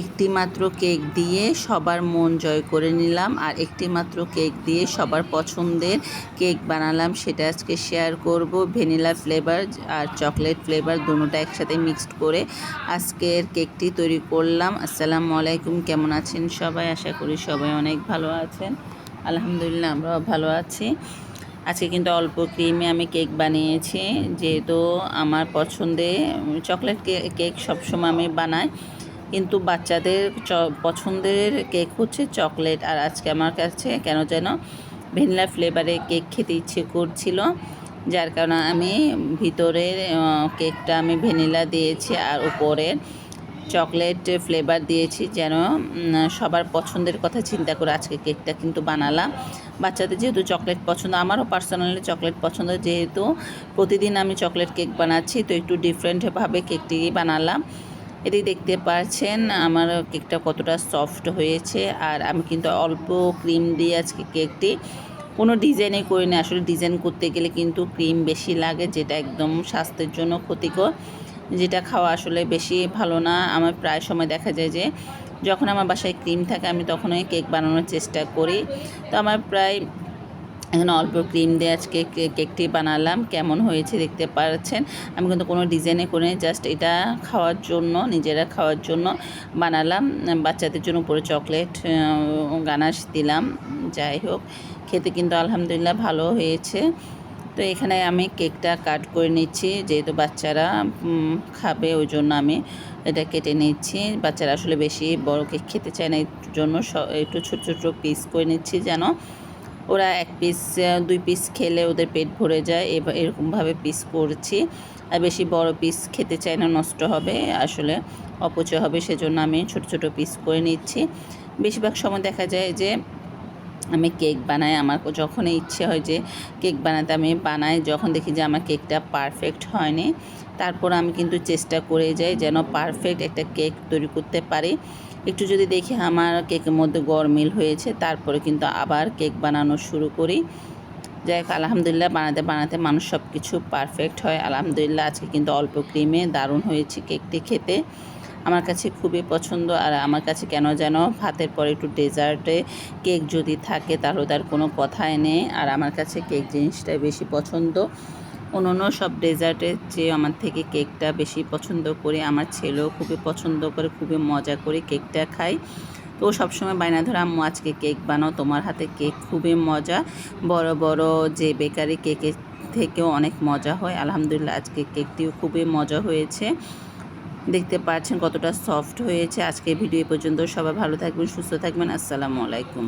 একটি মাত্র কেক দিয়ে সবার মন জয় করে নিলাম আর একটি মাত্র কেক দিয়ে সবার পছন্দের কেক বানালাম, সেটা আজকে শেয়ার করব। ভ্যানিলা ফ্লেভার আর চকলেট ফ্লেভার দুটোটা একসাথে মিক্সড করে আজকের কেকটি তৈরি করলাম। আসসালামু আলাইকুম, কেমন আছেন সবাই? আশা করি সবাই অনেক ভালো আছেন। আলহামদুলিল্লাহ, আমরাও ভালো আছি। আজকে কিন্তু অল্প ক্রিমে আমি কেক বানিয়েছি, যেহেতু আমার পছন্দে চকলেট কেক সবসময় আমি বানাই। কিন্তু বাচ্চাদের পছন্দের কেক হচ্ছে চকলেট। আর আজকে আমার কাছে কেন যেন ভ্যানিলা ফ্লেভারে কেক খেতে ইচ্ছে করছিল, যার কারণে আমি ভিতরের কেকটা আমি ভ্যানিলা দিয়েছি আর উপরে চকলেট ফ্লেভার দিয়েছি যেন সবার পছন্দের কথা চিন্তা করে আজকে কেকটা কিন্তু বানালাম। বাচ্চাদের যেহেতু চকলেট পছন্দ, আমারও পার্সোনালি চকলেট পছন্দ, যেহেতু প্রতিদিন আমি চকলেট কেক বানাচ্ছি, তো একটু ডিফারেন্টভাবে কেকটি বানালাম। এটি দেখতে পাচ্ছেন, আমার কেকটা কতটা সফট হয়েছে, আর আমি কিন্তু অল্প ক্রিম দিয়ে আজকে কেকটি। কোনো ডিজাইনে করি না আসলে ডিজাইন করতে গেলে কিন্তু ক্রিম বেশি লাগে, যেটা একদম স্বাস্থ্যের জন্য ক্ষতিকর, যেটা খাওয়া আসলে বেশি ভালো না। আমার প্রায় সময় দেখা যায় যে, যখন আমার বাসায় ক্রিম থাকে, আমি তখনই কেক বানানোর চেষ্টা করি। তো আমার প্রায় এখানে অল্প ক্রিম দিয়ে আজকে কেকটি বানালাম। কেমন হয়েছে দেখতে পাচ্ছেন? আমি কিন্তু কোনো ডিজাইনে করে জাস্ট এটা খাওয়ার জন্য, নিজেরা খাওয়ার জন্য বানালাম। বাচ্চাদের জন্য পুরো চকলেট গানাশ দিলাম। যাই হোক, খেতে কিন্তু আলহামদুলিল্লাহ ভালো হয়েছে। তো এখানে আমি কেকটা কাট করে নিচ্ছি, যেহেতু বাচ্চারা খাবে, ওই জন্য আমি এটা কেটে নিচ্ছি। বাচ্চারা আসলে বেশি বড় কেক খেতে চায় না, এর জন্য একটু ছোটো ছোটো পিস করে নিচ্ছি যেন ওরা এক পিস দুই পিস খেলে ওদের পেট ভরে যায়। এবার এরকমভাবে পিস করছি। আর বেশি বড় পিস খেতে চায় না, নষ্ট হবে। আসলে অপচয় হবে, সেজন্য আমি ছোট ছোট পিস করে নিচ্ছি। বেশিরভাগ সময় দেখা যায় যে, আমি কেক বানাই। আমার যখনই ইচ্ছে হয় যে কেক বানাতে আমি বানাই। যখন দেখি যে, আমার কেকটা পারফেক্ট হয়নি, তারপর আমি কিন্তু চেষ্টা করে যাই যেন পারফেক্ট একটা কেক তৈরি করতে পারি। একটু যদি দেখি আমার কেকের মধ্যে গরমিল হয়েছে, তারপরে কিন্তু আবার কেক বানানো শুরু করি। যাই হোক, আলহামদুলিল্লাহ বানাতে বানাতে মানুষ সব কিছু পারফেক্ট হয়। আলহামদুলিল্লাহ আজকে কিন্তু অল্প ক্রিমে দারুণ হয়েছে কেকটি খেতে। আমার কাছে খুবই পছন্দ আর আমার কাছে কেন যেন ভাতের পরে একটু ডেজার্টে কেক যদি থাকে তাহলে তার কোনো কথাই নেই। আর আমার কাছে কেক জিনিসটাই বেশি পছন্দ। অন্য সব ডেজার্টের চেয়ে আমার থেকে কেকটা বেশি পছন্দ করে। আমার ছেলেও খুবই পছন্দ করে, খুবই মজা করে কেকটা খায়। তো সবসময় বাইনা ধরে, আম্মু, আজকে কেক বানাও, তোমার হাতে কেক খুবই মজা। বড় বড় যে বেকারি কেকের থেকেও অনেক মজা হয়। আলহামদুলিল্লাহ, আজকে কেকটিও খুবই মজা হয়েছে। দেখতে পাচ্ছেন কতটা সফট হয়েছে। আজকে ভিডিও পর্যন্ত। সবাই ভালো থাকবেন, সুস্থ থাকবেন। আসসালামু আলাইকুম।